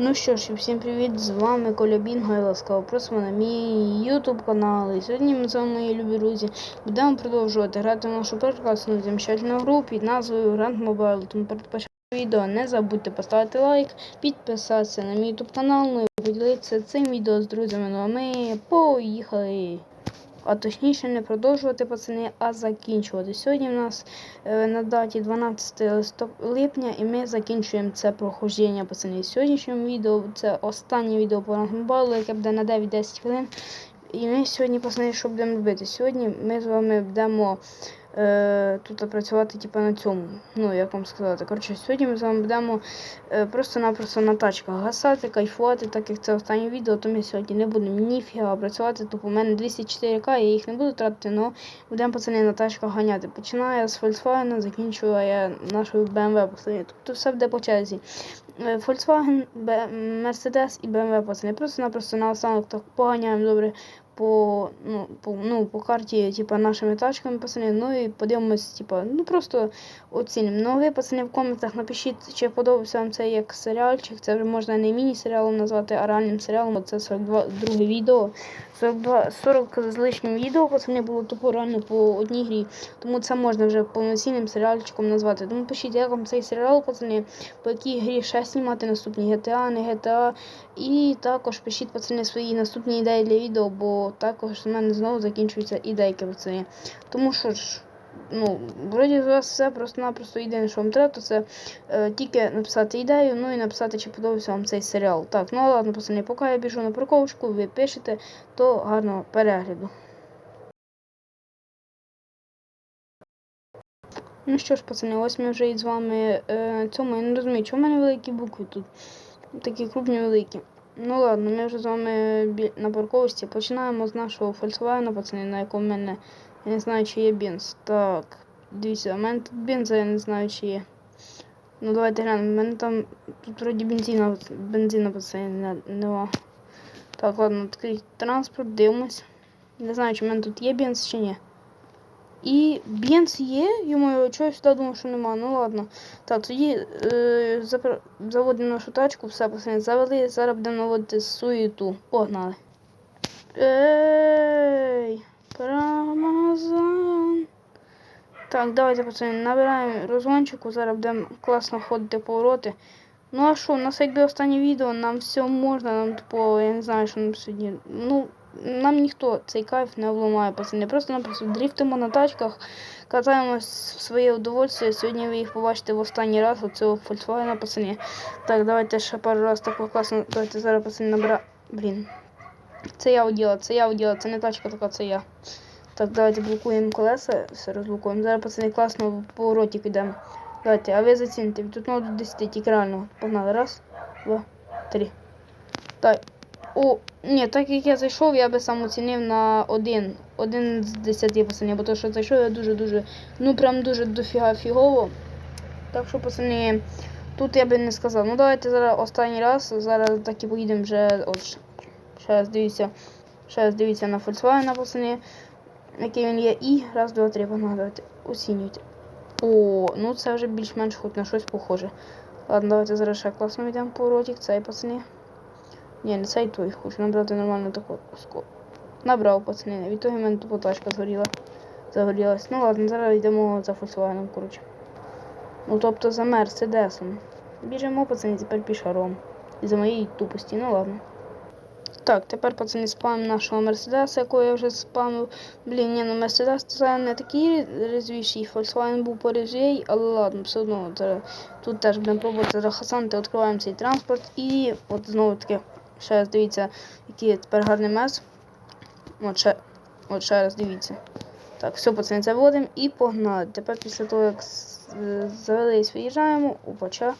Ну що ж, всім привіт! З вами Коля Бінго і ласкаво просимо на мій YouTube канал. І сьогодні ми з вами, мої любі друзі, будемо продовжувати грати в нашу прекрасну замечательну гру під назвою Grand Mobile. Тому перед початком відео не забудьте поставити лайк, підписатися на мій YouTube канал, ну і поділитися цим відео з друзями. Ну а ми поїхали! А точніше не продовжувати пацани, а закінчувати. Сьогодні в нас е, на даті 12 липня і ми закінчуємо це проходження пацани. Сьогоднішньому відео це останнє відео по рангбалу, яке буде на 9-10 хвилин. І ми сьогодні пацани, що будемо робити? Сьогодні ми з вами будемо е, тут працювати типу, на цьому. Ну, як вам сказати. Коротше, сьогодні ми з вами будемо е, просто-напросто на тачках гасати, кайфувати, так як це останнє відео, то ми сьогодні не будемо ніфіга працювати. Тобто у мене 204к, я їх не буду тратити, але будемо пацани на тачках ганяти. Починаю з Volkswagen, закінчую я нашою BMW пацани. Тобто все буде по черзі. Е, Volkswagen, Mercedes і BMW пацани. Просто-напросто на останок так поганяємо добре по, ну, по, ну, по карті, типа, нашими тачками, пацани. Ну і подивимось, типа, ну просто оцінимо. Ну, ви, пацани, в коментах напишіть, чи подобався вам це як серіальчик. Це вже можна не міні-серіалом назвати, а реальним серіалом. Це 42 друге відео. 42, 40 з лишнім відео, пацани, було тупо реально по одній грі. Тому це можна вже повноцінним серіальчиком назвати. Тому пишіть, як вам цей серіал, пацани, по якій грі ще знімати наступні GTA, не GTA. І також пишіть, пацани, свої наступні ідеї для відео, бо також у мене знову закінчуються ідейки, пацани. Тому що ж, ну, вроді у вас все просто-напросто єдине, що вам треба, то це е, тільки написати ідею, ну і написати, чи подобався вам цей серіал. Так, ну ладно, пацани, поки я біжу на парковочку, ви пишете, то гарного перегляду. Ну що ж, пацани, ось ми вже із вами е, цьому. Я не розумію, чому в мене великі букви тут. Такі крупні великі. Ну ладно, ми вже з вами на парковочці. Починаємо з нашого Volkswagen, пацани, на якому в мене. Я не знаю, чи є бенз. Так, дивіться, у мене тут бенза, я не знаю, чи є. Ну давайте глянемо. У мене там тут вроді бензина, бензина пацани, не- нема. Так, ладно, такий транспорт, дивимось. Не знаю, чи в мене тут є бенз чи ні. І бенз є, йому сюди думав, що нема. Ну ладно. Так, тоді е, заводимо нашу тачку, все пацани, завели, зараз будемо наводити суєту. Погнали. Ей, Рамазан. Так, давайте, пацани, набираємо розгончику, зараз будемо класно ходити повороти. Ну а що, у нас якби останнє відео, нам все можна, нам типу, я не знаю, що нам сьогодні. Ну, нам ніхто цей кайф не обламає, пацани. Просто-напросто дрифтимо на тачках, катаємось в своє удовольствие. Сьогодні ви їх побачите в останній раз оцього Volkswagen, пацани. Так, давайте ще пару раз так класно. Давайте зараз пацани набира. Блін. Це я уділа, це я уділа, це не тачка така, це я. Так, давайте блокуємо колеса, все розблокуємо. Зараз пацани класно в поворотик йдемо. Давайте, а ви заціньте, від 1 до 10, тільки реально. Погнали. Раз, два, три. Так. О, ні, так як я зайшов, я би сам оцінив на один. Один з 10 пацанів, бо то, що зайшов, я дуже-дуже, ну прям дуже дофіга фігово. Так що, пацани, тут я би не сказав. Ну давайте зараз останній раз. Зараз так і поїдемо вже. От, ще- раз дивіться. Ще раз дивіться на Volkswagen, пацани. Який він є. І раз, два, три, давайте. Оцінюйте. О, ну це вже більш-менш хоч на щось похоже. Ладно, давайте зараз ще класно йдемо по поворотик, цей пацани. Ні, не цей той, хочу набрати нормально таку ско. Набрав пацани, від того в мене тупо тачка згоріла. Загорілась. Ну ладно, зараз йдемо за Volkswagen, коротше. Ну тобто за Мерседесом. Біжимо, пацани, тепер пішаром. І за моєї тупості, ну ладно. Так, тепер пацани спамимо нашого Мерседеса, якого я вже спамив. Блін, ні, ну Мерседес це не такий резвіший, Volkswagen був поріжий, але ладно, все одно. зараз Тут теж будемо пробувати зараз хасанти, відкриваємо цей транспорт і от знову таки, ще раз дивіться, який тепер гарний мес. От ще, от ще раз дивіться. Так, все, пацани, заводимо і погнали. Тепер після того, як завели і виїжджаємо, опача.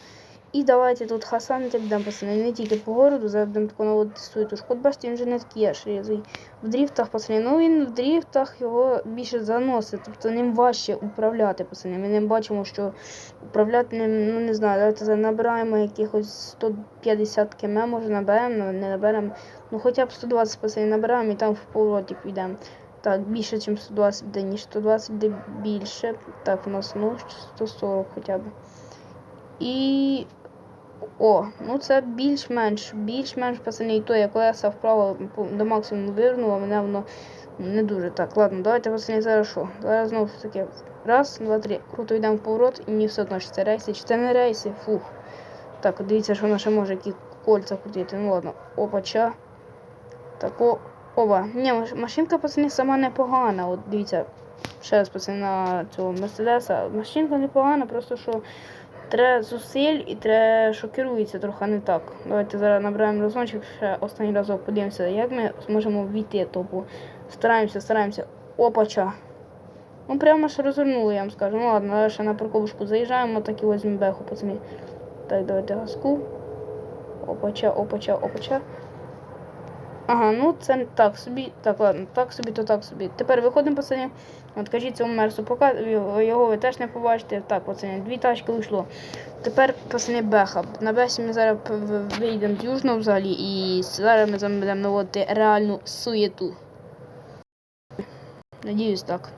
І давайте тут хасанити будемо пацани, не тільки по городу, зараз будемо таку наводити суету. Шкод, бачите, він вже не такий аж різий. В дріфтах, пацани, ну він в дріфтах його більше заносить, тобто ним важче управляти, пацани. Ми ним бачимо, що управляти ним, ну не знаю, давайте набираємо якихось 150 км, може наберемо, не наберемо. Ну хоча б 120 пацани набираємо і там в повороті підемо. Так, більше, ніж 120 буде, ніж 120 буде більше. Так, у нас ну, 140 хоча б. І О, ну це більш-менш, більш-менш пацани, і то я колеса вправо до максимуму вивернула, а мене воно не дуже так. Ладно, давайте пацани зараз що? Зараз знову ж таки. Раз, два, три. Круто йдемо в поворот, і мені все одно, чи це рейси, чи це не рейси. Фух. Так, дивіться, що вона ще може які кольця крутити. Ну ладно. Опача. Так, о, оба. Ні, машинка, пацани, сама непогана. От дивіться, ще раз пацани на цього Мерседеса. Машинка непогана, просто що треба зусиль і треба, що керується трохи не так. Давайте зараз набираємо розгончик, ще останній разок подивимося, як ми зможемо війти топу. Стараємося, стараємося. Опача. Ну прямо ж розвернули, я вам скажу. Ну ладно, ще на парковушку заїжджаємо, так і візьмемо беху, пацани. Так, давайте газку. Опача, опача, опача. Ага, ну це так собі. Так, ладно, так собі, то так собі. Тепер виходимо, пацани. От кажіть цьому мерсу, поки його, ви теж не побачите. Так, пацани, дві тачки вийшло. Тепер, пацани, беха. На бесі ми зараз вийдемо з южного взагалі і зараз ми будемо наводити реальну суєту. Надіюсь, так.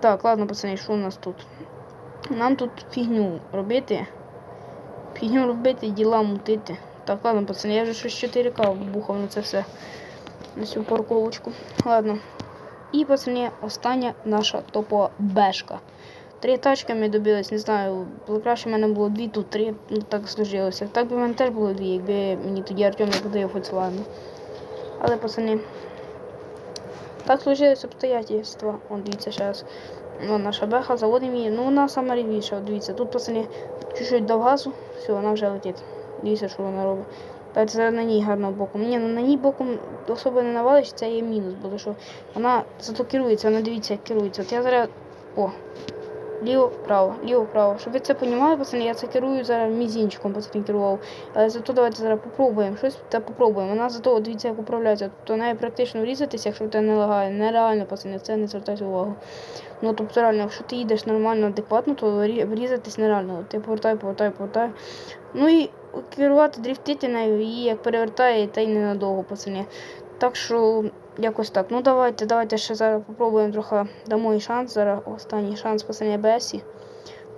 Так, ладно, пацани, що у нас тут? Нам тут фігню робити. Фігню робити, діла мутити. Так, ладно, пацани, я вже щось 4К вбухав на це все. На цю парковочку. Ладно. І, пацани, остання наша топова бешка. Три тачки ми добились, не знаю, краще в мене було дві, тут три, ну так сложилося. Так би в мене теж було дві, якби мені тоді Артем не подає Volkswagen. Але, пацани, так сложились обстоятельства. Вон, дивіться, ще раз. Ну, наша беха, заводимо її. Ну, вона сама рівніша, дивіться. Тут, пацани, чуть-чуть дав газу, все, вона вже летить. Дивіться, що вона робить. Давайте зараз на ній гарно боком. Ні, ну на ній боком особо не навалиш, це є мінус, бо що вона зато керується, вона дивіться, як керується. От я зараз. О! Ліво, право, ліво, право. Щоб ви це розуміли, пацани, я це керую зараз мізінчиком, пацани, керував. Але зато давайте зараз попробуємо щось та попробуємо. Вона зато, дивіться, як управляється. Тобто нею практично врізатися, якщо ти не лагає. Нереально, пацани, це не звертайте увагу. Ну, тобто реально, якщо ти їдеш нормально, адекватно, то врі- врізатись нереально. Ти повертай, повертай, повертай. Ну і керувати, дрифтити нею, її як перевертає, та й ненадовго, пацани. Так що якось так. Ну давайте, давайте ще зараз попробуємо трохи дамо їй шанс. Зараз останній шанс пацани Бесі.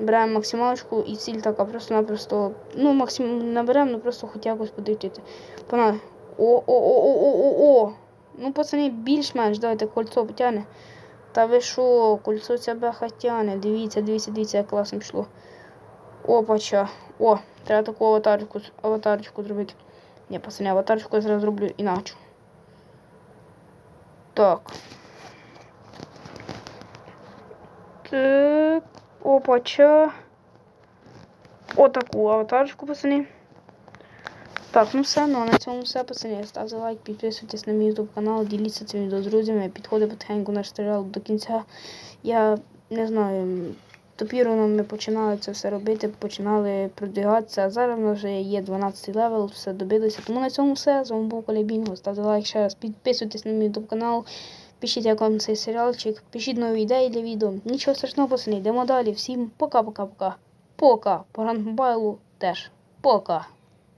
Беремо максималочку і ціль така просто-напросто. Ну, максимум наберемо, ну просто хоч якось подрифтити. Пана. О-о-о-о-о-о-о! Ну, пацани, більш-менш, давайте кольцо потягне. Та ви що, кольцо ця беха тягне. Дивіться, дивіться, дивіться, як класно пішло. Опача. О, треба таку аватарочку, аватарочку зробити. Ні, пацани, аватарочку я зараз зроблю іначе. Так. Так. Опача. Отаку аватарочку, пацани. Так, ну все, ну а на цьому все, пацани. Ставте лайк, підписуйтесь на мій YouTube канал, діліться цим відео з друзями, підходить потихеньку наш серіал до кінця. Я не знаю, топірно ми починали це все робити, починали продвигатися, а зараз в нас вже є 12 левел, все добилися. Тому на цьому все. З вами був Колебінго. Ставте лайк ще раз, підписуйтесь на мій YouTube канал. Пишіть, як вам цей серіалчик, пишіть нові ідеї для відео. Нічого страшного, пацани, йдемо далі. Всім пока-пока-пока. Пока. По ранбайлу теж. Пока.